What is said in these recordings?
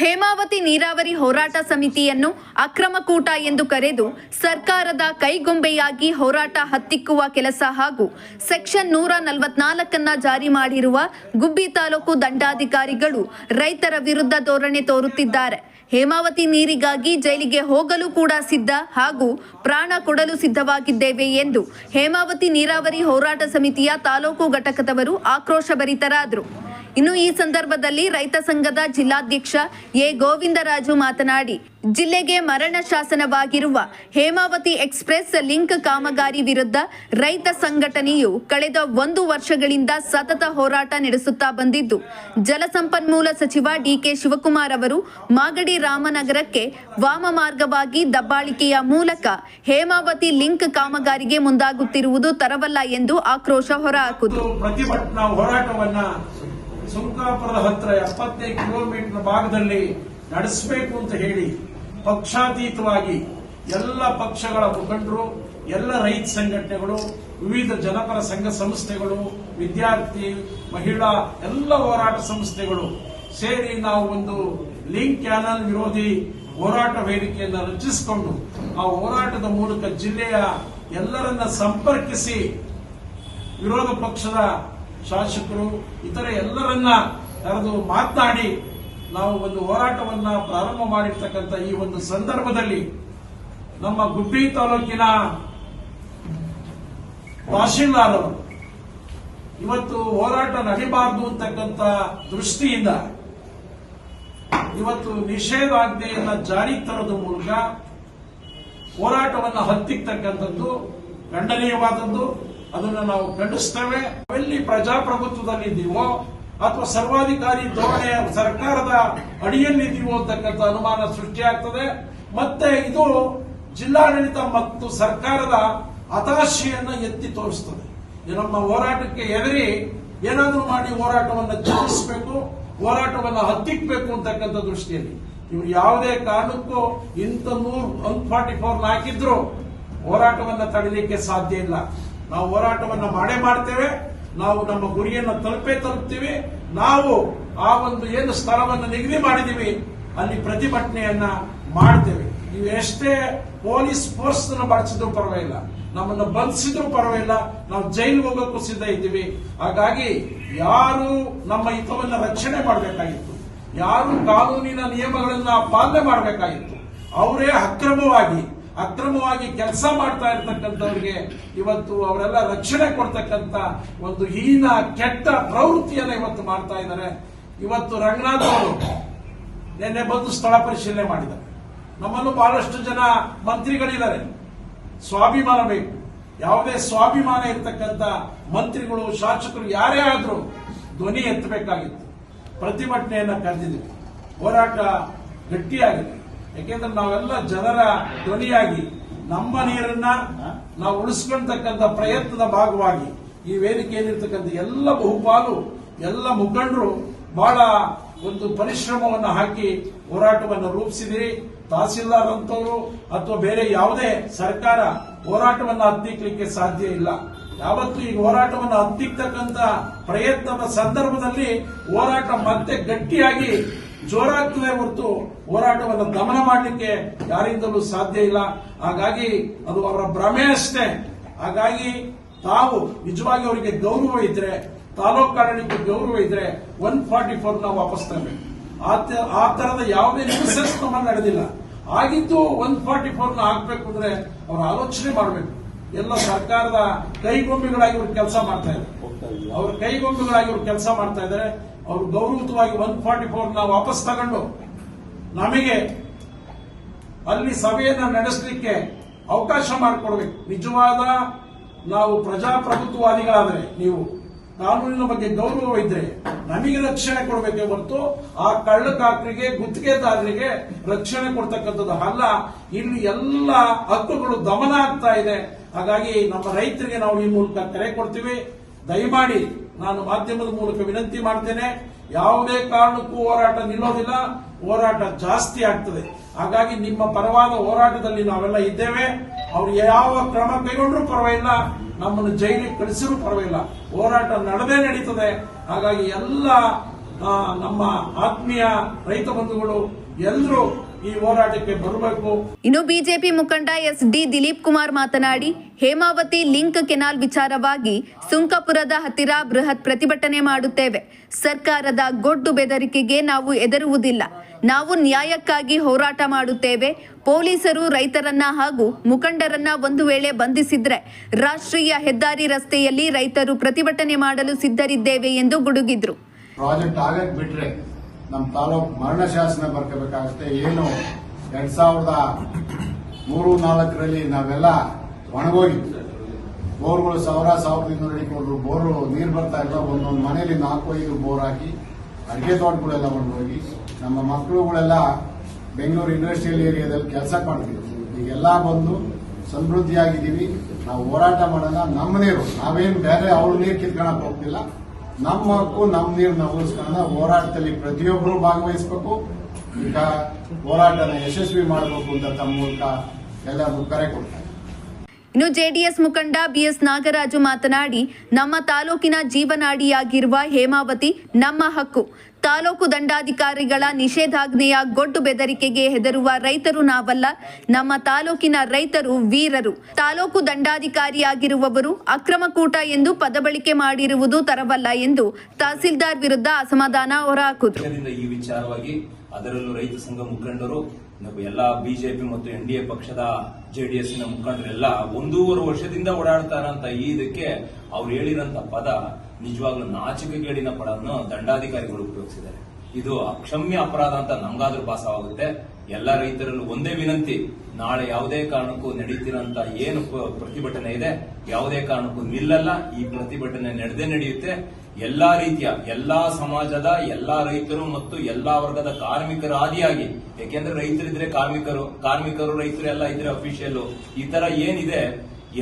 ಹೇಮಾವತಿ ನೀರಾವರಿ ಹೋರಾಟ ಸಮಿತಿಯನ್ನು ಅಕ್ರಮಕೂಟ ಎಂದು ಕರೆದು ಸರ್ಕಾರದ ಕೈಗೊಂಬೆಯಾಗಿ ಹೋರಾಟ ಹತ್ತಿಕ್ಕುವ ಕೆಲಸ ಹಾಗೂ ಸೆಕ್ಷನ್ ನೂರ ನಲವತ್ನಾಲ್ಕನ್ನ ಜಾರಿ ಮಾಡಿರುವ ಗುಬ್ಬಿ ತಾಲೂಕು ದಂಡಾಧಿಕಾರಿಗಳು ರೈತರ ವಿರುದ್ಧ ಧೋರಣೆ ತೋರುತ್ತಿದ್ದಾರೆ. ಹೇಮಾವತಿ ನೀರಿಗಾಗಿ ಜೈಲಿಗೆ ಹೋಗಲು ಕೂಡ ಸಿದ್ಧ ಹಾಗೂ ಪ್ರಾಣ ಕೊಡಲು ಸಿದ್ಧವಾಗಿದ್ದೇವೆ ಎಂದು ಹೇಮಾವತಿ ನೀರಾವರಿ ಹೋರಾಟ ಸಮಿತಿಯ ತಾಲೂಕು ಘಟಕದವರು ಆಕ್ರೋಶಭರಿತರಾದರು. ಇನ್ನು ಈ ಸಂದರ್ಭದಲ್ಲಿ ರೈತ ಸಂಘದ ಜಿಲ್ಲಾಧ್ಯಕ್ಷ ಎ ಗೋವಿಂದರಾಜು ಮಾತನಾಡಿ, ಜಿಲ್ಲೆಗೆ ಮರಣ ಶಾಸನವಾಗಿರುವ ಹೇಮಾವತಿ ಎಕ್ಸ್ಪ್ರೆಸ್ ಲಿಂಕ್ ಕಾಮಗಾರಿ ವಿರುದ್ಧ ರೈತ ಸಂಘಟನೆಯು ಕಳೆದ ಒಂದು ವರ್ಷಗಳಿಂದ ಸತತ ಹೋರಾಟ ನಡೆಸುತ್ತಾ ಬಂದಿದ್ದು ಜಲಸಂಪನ್ಮೂಲ ಸಚಿವ ಡಿಕೆ ಶಿವಕುಮಾರ್ ಅವರು ಮಾಗಡಿ ರಾಮನಗರಕ್ಕೆ ವಾಮ ಮಾರ್ಗವಾಗಿ ದಬ್ಬಾಳಿಕೆಯ ಮೂಲಕ ಹೇಮಾವತಿ ಲಿಂಕ್ ಕಾಮಗಾರಿಗೆ ಮುಂದಾಗುತ್ತಿರುವುದು ತರವಲ್ಲ ಎಂದು ಆಕ್ರೋಶ ಹೊರಹಾಕಿತು. ಸುಂಕಾಪುರದ ಹತ್ರ ಎಪ್ಪತ್ತೈದು ಕಿಲೋಮೀಟರ್ ಭಾಗದಲ್ಲಿ ನಡೆಸಬೇಕು ಅಂತ ಹೇಳಿ ಪಕ್ಷಾತೀತವಾಗಿ ಎಲ್ಲ ಪಕ್ಷಗಳ ಮುಖಂಡರು, ಎಲ್ಲ ರೈತ ಸಂಘಟನೆಗಳು, ವಿವಿಧ ಜನಪರ ಸಂಘ ಸಂಸ್ಥೆಗಳು, ವಿದ್ಯಾರ್ಥಿ, ಮಹಿಳಾ, ಎಲ್ಲ ಹೋರಾಟ ಸಂಸ್ಥೆಗಳು ಸೇರಿ ನಾವು ಒಂದು ಲಿಂಕ್ ಕ್ಯಾನಲ್ ವಿರೋಧಿ ಹೋರಾಟ ವೇದಿಕೆಯನ್ನು ರಚಿಸಿಕೊಂಡು ಆ ಹೋರಾಟದ ಮೂಲಕ ಜಿಲ್ಲೆಯ ಎಲ್ಲರನ್ನ ಸಂಪರ್ಕಿಸಿ ವಿರೋಧ ಪಕ್ಷದ ಶಾಸಕರು, ಇತರ ಎಲ್ಲರನ್ನ ಕರೆದು ಮಾತನಾಡಿ ನಾವು ಒಂದು ಹೋರಾಟವನ್ನ ಪ್ರಾರಂಭ ಮಾಡಿರ್ತಕ್ಕಂಥ ಈ ಒಂದು ಸಂದರ್ಭದಲ್ಲಿ ನಮ್ಮ ಗುಬ್ಬಿ ತಾಲೂಕಿನ ತಹಶೀಲ್ದಾರ್ ಇವತ್ತು ಹೋರಾಟ ನಡೀಬಾರದು ಅಂತಕ್ಕಂಥ ದೃಷ್ಟಿಯಿಂದ ಇವತ್ತು ನಿಷೇಧಾಜ್ಞೆಯನ್ನ ಜಾರಿ ತರೋದ್ರ ಮೂಲಕ ಹೋರಾಟವನ್ನು ಹತ್ತಿಕ್ತಕ್ಕಂಥದ್ದು ಖಂಡನೀಯವಾದದ್ದು. ಅದನ್ನು ನಾವು ಖಂಡಿಸ್ತೇವೆ. ಎಲ್ಲಿ ಪ್ರಜಾಪ್ರಭುತ್ವದಲ್ಲಿದ್ದೀವೋ ಅಥವಾ ಸರ್ವಾಧಿಕಾರಿ ಧೋರಣೆಯ ಸರ್ಕಾರದ ಅಡಿಯಲ್ಲಿದ್ದೀವೋ ಅಂತಕ್ಕಂಥ ಅನುಮಾನ ಸೃಷ್ಟಿಯಾಗ್ತದೆ. ಮತ್ತೆ ಇದು ಜಿಲ್ಲಾಡಳಿತ ಮತ್ತು ಸರ್ಕಾರದ ಹತಾಶೆಯನ್ನು ಎತ್ತಿ ತೋರಿಸ್ತದೆ. ನಮ್ಮ ಹೋರಾಟಕ್ಕೆ ಎದರಿ ಏನಾದರೂ ಮಾಡಿ ಹೋರಾಟವನ್ನು ಗೆಲ್ಲಿಸಬೇಕು ಹೋರಾಟವನ್ನು ಹತ್ತಿಕ್ಕಬೇಕು ಅಂತಕ್ಕಂಥ ದೃಷ್ಟಿಯಲ್ಲಿ. ಇವರು ಯಾವುದೇ ಕಾರಣಕ್ಕೂ ಇಂಥ ನೂರ್ ಒನ್ ಫಾರ್ಟಿ ಫೋರ್ ಹಾಕಿದ್ರು ಹೋರಾಟವನ್ನು ತಡಲಿಕ್ಕೆ ಸಾಧ್ಯ ಇಲ್ಲ. ನಾವು ಹೋರಾಟವನ್ನು ಮಾಡೇ ಮಾಡ್ತೇವೆ. ನಾವು ನಮ್ಮ ಗುರಿಯನ್ನು ತಲುಪೇ ತಲುಪ್ತೀವಿ. ನಾವು ಆ ಒಂದು ಏನು ಸ್ಥಳವನ್ನು ನಿಗದಿ ಮಾಡಿದೀವಿ ಅಲ್ಲಿ ಪ್ರತಿಭಟನೆಯನ್ನ ಮಾಡ್ತೇವೆ. ನೀವು ಎಷ್ಟೇ ಪೊಲೀಸ್ ಫೋರ್ಸ್ ಬಳಸಿದ್ರು ಪರವಾಗಿಲ್ಲ. ನಮ್ಮನ್ನು ಬಂಧಿಸಿದ್ರು ಪರವಾಗಿಲ್ಲ. ನಾವು ಜೈಲಿಗೆ ಹೋಗೋಕ್ಕೂ ಸಿದ್ಧ ಇದ್ದೀವಿ. ಹಾಗಾಗಿ ಯಾರು ನಮ್ಮ ಹಿತವನ್ನ ರಕ್ಷಣೆ ಮಾಡಬೇಕಾಗಿತ್ತು, ಯಾರು ಕಾನೂನಿನ ನಿಯಮಗಳನ್ನ ಪಾಲನೆ ಮಾಡಬೇಕಾಗಿತ್ತು, ಅವರೇ ಅಕ್ರಮವಾಗಿ ಅಕ್ರಮವಾಗಿ ಕೆಲಸ ಮಾಡ್ತಾ ಇರ್ತಕ್ಕಂಥವ್ರಿಗೆ ಇವತ್ತು ಅವರೆಲ್ಲ ರಕ್ಷಣೆ ಕೊಡ್ತಕ್ಕಂಥ ಒಂದು ಹೀನ, ಕೆಟ್ಟ ಪ್ರವೃತ್ತಿಯನ್ನ ಇವತ್ತು ಮಾಡ್ತಾ ಇದ್ದಾರೆ. ಇವತ್ತು ರಂಗನಾಥ್ ಅವರು ನಿನ್ನೆ ಬಂದು ಸ್ಥಳ ಪರಿಶೀಲನೆ ಮಾಡಿದ್ದಾರೆ. ನಮ್ಮಲ್ಲೂ ಬಹಳಷ್ಟು ಜನ ಮಂತ್ರಿಗಳಿದ್ದಾರೆ. ಸ್ವಾಭಿಮಾನ ಬೇಕು. ಯಾವುದೇ ಸ್ವಾಭಿಮಾನ ಇರ್ತಕ್ಕಂಥ ಮಂತ್ರಿಗಳು, ಶಾಸಕರು ಯಾರೇ ಆದರೂ ಧ್ವನಿ ಎತ್ತಬೇಕಾಗಿತ್ತು. ಪ್ರತಿಭಟನೆಯನ್ನು ಕರೆದಿದ್ದೀವಿ. ಹೋರಾಟ ಗಟ್ಟಿಯಾಗಿದೆ. ಯಾಕೆಂದ್ರೆ ನಾವೆಲ್ಲ ಜನರ ಧ್ವನಿಯಾಗಿ ನಮ್ಮ ನೀರನ್ನ ನಾವು ಉಳಿಸ್ಕೊಳ್ತಕ್ಕಂಥ ಪ್ರಯತ್ನದ ಭಾಗವಾಗಿ ಈ ವೇದಿಕೆಯಲ್ಲಿರ್ತಕ್ಕಂಥ ಎಲ್ಲ ಬಹುಪಾಲು ಎಲ್ಲ ಮುಖಂಡರು ಬಹಳ ಒಂದು ಪರಿಶ್ರಮವನ್ನು ಹಾಕಿ ಹೋರಾಟವನ್ನು ರೂಪಿಸಿದಿರಿ. ತಹಸೀಲ್ದಾರ್ ಅಂತವರು ಅಥವಾ ಬೇರೆ ಯಾವುದೇ ಸರ್ಕಾರ ಹೋರಾಟವನ್ನು ಹತ್ತಿಕ್ಕಲಿಕ್ಕೆ ಸಾಧ್ಯ ಇಲ್ಲ. ಯಾವತ್ತು ಈ ಹೋರಾಟವನ್ನು ಹತ್ತಿಕ್ಕತಕ್ಕಂತ ಪ್ರಯತ್ನದ ಸಂದರ್ಭದಲ್ಲಿ ಹೋರಾಟ ಮತ್ತೆ ಗಟ್ಟಿಯಾಗಿ ಜೋರಾಗ್ತದೆ ಹೊರತು ಹೋರಾಟವನ್ನು ದಮನ ಮಾಡಲಿಕ್ಕೆ ಯಾರಿಂದಲೂ ಸಾಧ್ಯ ಇಲ್ಲ. ಹಾಗಾಗಿ ಅದು ಅವರ ಭ್ರಮೆ ಅಷ್ಟೇ. ಹಾಗಾಗಿ ತಾವು ನಿಜವಾಗಿ ಅವರಿಗೆ ಗೌರವ ಇದ್ರೆ ತಾಲೂಕು ಕಾರಣಕ್ಕೆ ಗೌರವ ಇದ್ರೆ ಒನ್ ಫಾರ್ಟಿ ಫೋರ್ ನಾವು ವಾಪಸ್ ತರಬೇಕು. ಆ ತರದ ಯಾವುದೇ ನ್ಯೂಸೆಸ್ ನಮ್ಮ ನಡೆದಿಲ್ಲ. ಆಗಿದ್ದು ಒನ್ ಫಾರ್ಟಿ ಫೋರ್ನ ಹಾಕ್ಬೇಕು ಅಂದ್ರೆ ಅವ್ರ ಆಲೋಚನೆ ಮಾಡಬೇಕು. ಎಲ್ಲ ಸರ್ಕಾರದ ಕೈಗೊಂಬೆಗಳಾಗಿ ಇವ್ರು ಕೆಲಸ ಮಾಡ್ತಾ ಇದ್ದಾರೆ. ಅವ್ರ ಕೈಗೊಂಬೆಗಳಾಗಿ ಇವ್ರು ಕೆಲಸ ಮಾಡ್ತಾ ಇದ್ದಾರೆ. ಅವರು ಗೌರವಯುತವಾಗಿ ಒನ್ ಫಾರ್ಟಿ ಫೋರ್ನ ವಾಪಸ್ ತಗೊಂಡು ನಮಗೆ ಅಲ್ಲಿ ಸಭೆಯನ್ನು ನಡೆಸಲಿಕ್ಕೆ ಅವಕಾಶ ಮಾಡಿಕೊಡ್ಬೇಕು. ನಿಜವಾದ ನಾವು ಪ್ರಜಾಪ್ರಭುತ್ವವಾದಿಗಳಾದರೆ ನೀವು ಕಾನೂನಿನ ಬಗ್ಗೆ ಗೌರವ ಇದ್ರೆ ನಮಗೆ ರಕ್ಷಣೆ ಕೊಡಬೇಕೆ ಹೊರತು ಆ ಕಳ್ಳಕಾಕರಿಗೆ, ಗುತ್ತಿಗೆದಾರರಿಗೆ ರಕ್ಷಣೆ ಕೊಡ್ತಕ್ಕಂಥದ್ದು ಅಲ್ಲ. ಇಲ್ಲಿ ಎಲ್ಲ ಹಕ್ಕುಗಳು ದಮನ ಆಗ್ತಾ ಇದೆ. ಹಾಗಾಗಿ ನಮ್ಮ ರೈತರಿಗೆ ನಾವು ಈ ಮೂಲಕ ಕರೆ ಕೊಡ್ತೀವಿ. ದಯಮಾಡಿ ನಾನು ಮಾಧ್ಯಮದ ಮೂಲಕ ವಿನಂತಿ ಮಾಡ್ತೇನೆ, ಯಾವುದೇ ಕಾರಣಕ್ಕೂ ಹೋರಾಟ ನಿಲ್ಲೋದಿಲ್ಲ, ಹೋರಾಟ ಜಾಸ್ತಿ ಆಗ್ತದೆ. ಹಾಗಾಗಿ ನಿಮ್ಮ ಪರವಾದ ಹೋರಾಟದಲ್ಲಿ ನಾವೆಲ್ಲ ಇದ್ದೇವೆ. ಅವರು ಯಾವ ಕ್ರಮ ಕೈಗೊಂಡ್ರೂ ಪರವಾಗಿಲ್ಲ, ನಮ್ಮನ್ನು ಜೈಲಿಗೆ ಕಳಿಸಿರೂ ಪರವಾಗಿಲ್ಲ. ಹೋರಾಟ ನಡೆದೇ ನಡೀತದೆ. ಹಾಗಾಗಿ ಎಲ್ಲ ನಮ್ಮ ಆತ್ಮೀಯ ರೈತ ಬಂಧುಗಳು ಎಲ್ಲರೂ ಈ ಹೋರಾಟಕ್ಕೆ ಬರಬೇಕು. ಇನ್ನು ಬಿಜೆಪಿ ಮುಖಂಡ ಎಸ್ ಡಿ ದಿಲೀಪ್ ಕುಮಾರ್ ಮಾತನಾಡಿ ಹೇಮಾವತಿ ಲಿಂಕ್ ಕೆನಾಲ್ ವಿಚಾರವಾಗಿ ಸುಂಕಪುರದ ಹತ್ತಿರ ಬೃಹತ್ ಪ್ರತಿಭಟನೆ ಮಾಡುತ್ತೇವೆ. ಸರ್ಕಾರದ ಗೊಡ್ಡು ಬೆದರಿಕೆಗೆ ನಾವು ಎದರುವುದಿಲ್ಲ ನಾವು ನ್ಯಾಯಕ್ಕಾಗಿ ಹೋರಾಟ ಮಾಡುತ್ತೇವೆ. ಪೊಲೀಸರು ರೈತರನ್ನ ಹಾಗೂ ಮುಖಂಡರನ್ನ ಒಂದು ವೇಳೆ ಬಂಧಿಸಿದ್ರೆ ರಾಷ್ಟ್ರೀಯ ಹೆದ್ದಾರಿ ರಸ್ತೆಯಲ್ಲಿ ರೈತರು ಪ್ರತಿಭಟನೆ ಮಾಡಲು ಸಿದ್ಧರಿದ್ದೇವೆ ಎಂದು ಗುಡುಗಿದ್ರು. ಪ್ರಾಜೆಕ್ಟ್ ಆಗಕ್ ಬಿಟ್ರೆ ನಮ್ಮ ತಾಲೂಕು ಮರಣ ಶಾಸನ ಬರ್ಕೋಬೇಕಾಗುತ್ತೆ. ಏನು ಎರಡ್ ಸಾವಿರದ ಮೂರು ನಾಲ್ಕರಲ್ಲಿ ನಾವೆಲ್ಲ ಒಣಗೋಗಿದ್ವಿ. ಬೋರ್ಗಳು ಸಾವಿರ ಸಾವಿರದ ಇನ್ನೂರು ಇಟ್ಕೊಂಡ್ರು ಬೋರು ನೀರು ಬರ್ತಾ ಇಲ್ಲ. ಒಂದೊಂದು ಮನೆಯಲ್ಲಿ ನಾಲ್ಕು ಐದು ಬೋರ್ ಹಾಕಿ ಅಡಿಕೆ ತೋಟಗಳೆಲ್ಲ ಒಣಗೋಗಿ ನಮ್ಮ ಮಕ್ಕಳುಗಳೆಲ್ಲ ಬೆಂಗಳೂರು ಇಂಡಸ್ಟ್ರಿಯಲ್ ಏರಿಯಾದಲ್ಲಿ ಕೆಲಸ ಮಾಡ್ತಿದ್ವಿ ಈಗೆಲ್ಲ ಬಂದು ಸಮೃದ್ಧಿಯಾಗಿದ್ದೀವಿ. ನಾವು ಹೋರಾಟ ಮಾಡೋಣ. ನಮ್ಮ ನೀರು ನಾವೇನು ಬೇರೆ ಅವ್ರ ನೀರು ಕಿತ್ಕೊಳಕ್ ಹೋಗ್ತಿಲ್ಲ. ನಮ್ಮ ಹಕ್ಕು, ನಮ್ಮ ನೀರು ಉಳಿಸ್ಕೊಂಡ ಹೋರಾಟದಲ್ಲಿ ಪ್ರತಿಯೊಬ್ಬರು ಭಾಗವಹಿಸಬೇಕು. ಈಗ ಹೋರಾಟನ ಯಶಸ್ವಿ ಮಾಡಬೇಕು ಅಂತ ತಮ್ಮ ಮೂಲಕ ಎಲ್ಲರಿಗೂ ಕರೆ ಕೊಡ್ತಾರೆ ಇನ್ನು ಜೆಡಿಎಸ್ ಮುಖಂಡ ಬಿಎಸ್ ನಾಗರಾಜು ಮಾತನಾಡಿ, ನಮ್ಮ ತಾಲೂಕಿನ ಜೀವನಾಡಿಯಾಗಿರುವ ಹೇಮಾವತಿ ನಮ್ಮ ಹಕ್ಕು. ತಾಲೂಕು ದಂಡಾಧಿಕಾರಿಗಳ ನಿಷೇಧಾಜ್ಞೆಯ ಗೊಡ್ಡು ಬೆದರಿಕೆಗೆ ಹೆದರುವ ರೈತರು ನಾವಲ್ಲ, ನಮ್ಮ ತಾಲೂಕಿನ ರೈತರು ವೀರರು. ತಾಲೂಕು ದಂಡಾಧಿಕಾರಿಯಾಗಿರುವವರು ಅಕ್ರಮಕೂಟ ಎಂದು ಪದಬಳಿಕೆ ಮಾಡಿರುವುದು ತರವಲ್ಲ ಎಂದು ತಹಸೀಲ್ದಾರ್ ವಿರುದ್ಧ ಅಸಮಾಧಾನ ಹೊರಹಾಕಿದ್ರು. ಎಲ್ಲ ಬಿಜೆಪಿ ಮತ್ತು ಎನ್ ಡಿ ಎ ಪಕ್ಷದ ನ ಮುಖಂಡರೆಲ್ಲ ಒಂದೂವರೆ ವರ್ಷದಿಂದ ಓಡಾಡ್ತಾರಂತ ಈ ಇದಕ್ಕೆ ಅವ್ರು ಹೇಳಿರಂತ ಪದ ನಿಜವಾಗ್ಲೂ ನಾಚಿಕೆಗೇಡಿನ ಪದವನ್ನು ದಂಡಾಧಿಕಾರಿಗಳು ಉಪಯೋಗಿಸಿದ್ದಾರೆ. ಇದು ಅಕ್ಷಮ್ಯ ಅಪರಾಧ ಅಂತ ನಮ್ಗಾದ್ರೂ ಭಾಸವಾಗುತ್ತೆ. ಎಲ್ಲ ರೈತರಲ್ಲೂ ಒಂದೇ ವಿನಂತಿ, ನಾಳೆ ಯಾವುದೇ ಕಾರಣಕ್ಕೂ ನಡೀತಿರಂತ ಏನು ಪ್ರತಿಭಟನೆ ಇದೆ, ಯಾವುದೇ ಕಾರಣಕ್ಕೂ ನಿಲ್ಲಲ್ಲ, ಈ ಪ್ರತಿಭಟನೆ ನಡೆದೇ ನಡೆಯುತ್ತೆ. ಎಲ್ಲಾ ರೀತಿಯ, ಎಲ್ಲಾ ಸಮಾಜದ, ಎಲ್ಲಾ ರೈತರು ಮತ್ತು ಎಲ್ಲಾ ವರ್ಗದ ಕಾರ್ಮಿಕರ ಆದಿಯಾಗಿ ಯಾಕೆಂದ್ರೆ ರೈತರಿದ್ರೆ ಕಾರ್ಮಿಕರು ಕಾರ್ಮಿಕರು ರೈತರು ಎಲ್ಲ ಇದ್ರೆ ಅಫಿಷಿಯಲ್ ಈ ತರ ಏನಿದೆ,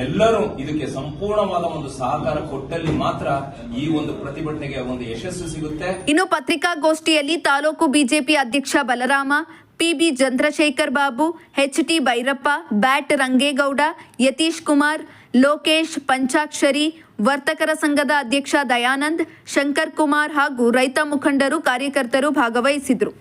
ಎಲ್ಲರೂ ಇದಕ್ಕೆ ಸಂಪೂರ್ಣವಾದ ಒಂದು ಸಹಕಾರ ಕೊಟ್ಟಲ್ಲಿ ಮಾತ್ರ ಈ ಒಂದು ಪ್ರತಿಭಟನೆಗೆ ಒಂದು ಯಶಸ್ಸು ಸಿಗುತ್ತೆ. ಇನ್ನು ಪತ್ರಿಕಾಗೋಷ್ಠಿಯಲ್ಲಿ ತಾಲೂಕು ಬಿಜೆಪಿ ಅಧ್ಯಕ್ಷ ಬಲರಾಮ, ಪಿಬಿ ಚಂದ್ರಶೇಖರ್ ಬಾಬು ಎಚ್ಟಿ ಭೈರಪ್ಪ ಬ್ಯಾಟ್ ರಂಗೇಗೌಡ, ಯತೀಶ್ ಕುಮಾರ್, ಲೋಕೇಶ್ ಪಂಚಾಕ್ಷರಿ ವರ್ತಕರ ಸಂಘದ ಅಧ್ಯಕ್ಷ ದಯಾನಂದ್ ಶಂಕರ್ ಕುಮಾರ್ ಹಾಗೂ ರೈತ ಮುಖಂಡರು ಕಾರ್ಯಕರ್ತರು ಭಾಗವಹಿಸಿದ್ರು.